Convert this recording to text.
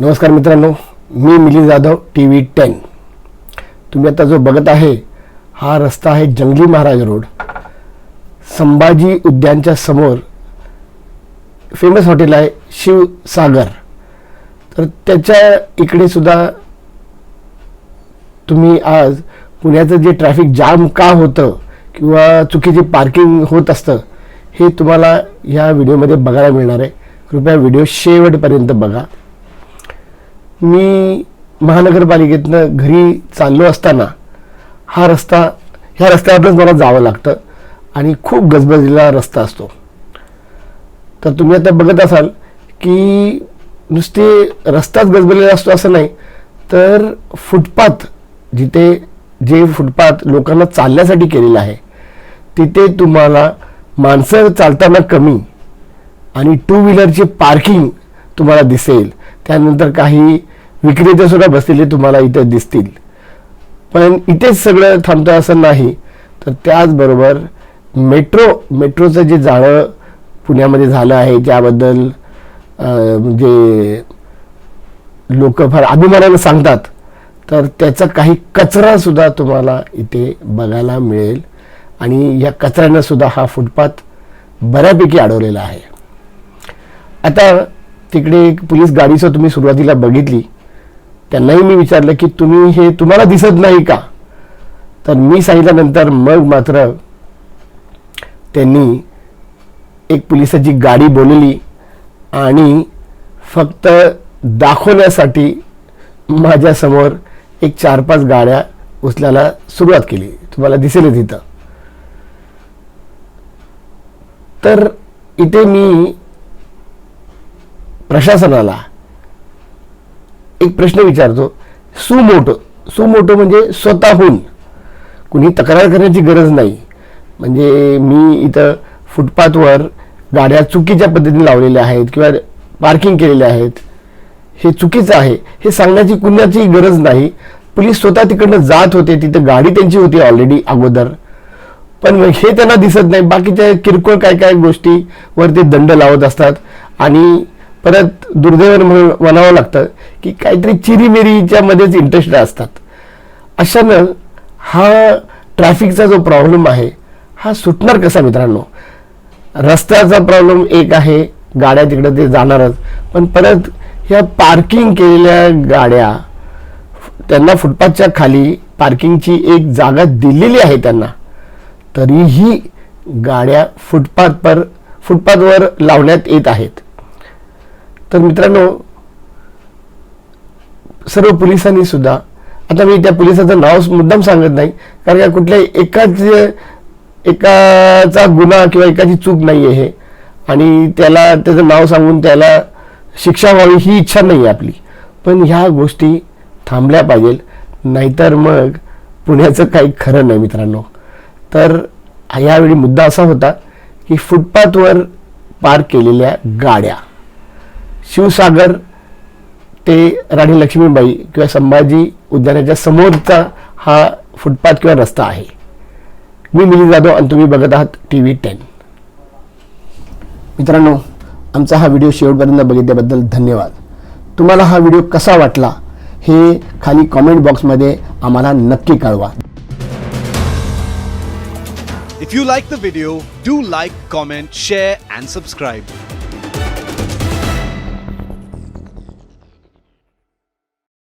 नमस्कार मित्रांनो मी Mili Jadhav T V ten. तुम्ही आता जो बघत आहे हा रस्ता आहे जंगली महाराज रोड. संभाजी उद्यानच्या समोर फेमस हॉटेल आहे शिवसागर. तर त्याच्या इकडे सुद्धा तुम्ही आज पुण्याचं जे ट्रॅफिक जाम का होतं किंवा चुकीचे पार्किंग होत असतं हे तुम्हाला ह्या व्हिडिओमध्ये बघायला मिळणार आहे. कृपया व्हिडिओ शेवटपर्यंत बघा. मी महानगरपालिकेतनं घरी चाललो असताना हा रस्ता ह्या रस्त्यावरच मला जावं लागतं आणि खूप गजबजलेला रस्ता असतो. तर तुम्ही आता बघत असाल की नुसते रस्ताच गजबजलेला असतो असं नाही तर फुटपाथ जिथे जे फुटपाथ लोकांना चालण्यासाठी केलेलं आहे तिथे तुम्हाला माणसं चालताना कमी आणि टू व्हीलरची पार्किंग तुम्हाला दिसेल. त्यानंतर काही विक्रेते सुद्धा बसलेले तुम्हाला इथे दिसतील. पण इथेच सगळं थांबतं असं नाही. तर त्याचबरोबर मेट्रो मेट्रोचं जे जाळं पुण्यामध्ये झालं आहे ज्याबद्दल जे म्हणजे लोक फार अभिमानानं सांगतात तर त्याचा काही कचरासुद्धा तुम्हाला इथे बघायला मिळेल. आणि या कचऱ्यानं सुद्धा हा फुटपाथ बऱ्यापैकी अडवलेला आहे. आता तिकडे एक पोलीस गाडीचं तुम्ही सुरुवातीला बघितली. त्यांनाही मी विचारलं की तुम्ही हे तुम्हाला दिसत नाही का? तर मी सांगितल्यानंतर मग मात्र त्यांनी एक पोलिसाची गाडी बोलवली आणि फक्त दाखवण्यासाठी माझ्यासमोर एक चार पाच गाड्या उचलायला सुरुवात केली. तुम्हाला दिसेल तिथं तर इथे मी प्रशासनाला एक प्रश्न विचारतो. सुमोटो. सुमोटो म्हणजे स्वतःहून. कुणी तक्रार करण्याची गरज नाही. म्हणजे मी इथं फुटपाथवर गाड्या चुकीच्या पद्धतीने लावलेल्या आहेत किंवा पार्किंग केलेल्या आहेत. हे चुकीचं आहे. हे सांगण्याची कुणाची गरज नाही. पोलीस स्वतः तिकडनं जात होते. तिथं गाडी त्यांची होती ऑलरेडी अगोदर. पण हे त्यांना दिसत नाही. बाकीच्या किरकोळ काय काय गोष्टीवर ते दंड लावत असतात. आणि परत दुर्दैवानं म्हणून म्हणावं लागतं की काहीतरी चिरीमिरीच्या मध्येच इंटरेस्ट असतात. अशानं हा ट्रॅफिकचा जो प्रॉब्लेम आहे हा सुटणार कसा मित्रांनो? रस्त्याचा प्रॉब्लेम एक आहे गाड्या तिकडे ते जाणारच. पण परत ह्या पार्किंग केलेल्या गाड्या त्यांना फुटपाथच्या खाली पार्किंगची एक जागा दिलेली आहे त्यांना. तरीही गाड्या फुटपाथ पर फुटपाथवर लावण्यात येत आहेत. तर मित्रांनो सर्व पोलिसांनी सुद्धा आता मी त्या पोलिसाचं नाव मुद्दाम सांगत नाही कारण का कुठल्याही एकाच एकाचा गुन्हा किंवा एकाची चूक नाही आहे हे. आणि त्याला त्याचं नाव सांगून त्याला शिक्षा व्हावी ही इच्छा नाही आहे आपली. पण ह्या गोष्टी थांबल्या पाहिजेल नाहीतर मग पुण्याचं काही खरं नाही मित्रांनो. तर यावेळी मुद्दा असा होता की फुटपाथवर पार्क केलेल्या गाड्या. शिवसागर ते राणी लक्ष्मीबाई किंवा संभाजी उद्यानाच्या समोरचा हा फुटपाथ किंवा रस्ता आहे. मी मिलिंद जाधव आणि तुम्ही बघत आहात टी व्ही टेन. मित्रांनो आमचा हा व्हिडिओ शेवटपर्यंत बघितल्याबद्दल धन्यवाद. तुम्हाला हा व्हिडिओ कसा वाटला हे खाली कॉमेंट बॉक्समध्ये आम्हाला नक्की कळवा. If you like the video, do like, comment, share, and subscribe.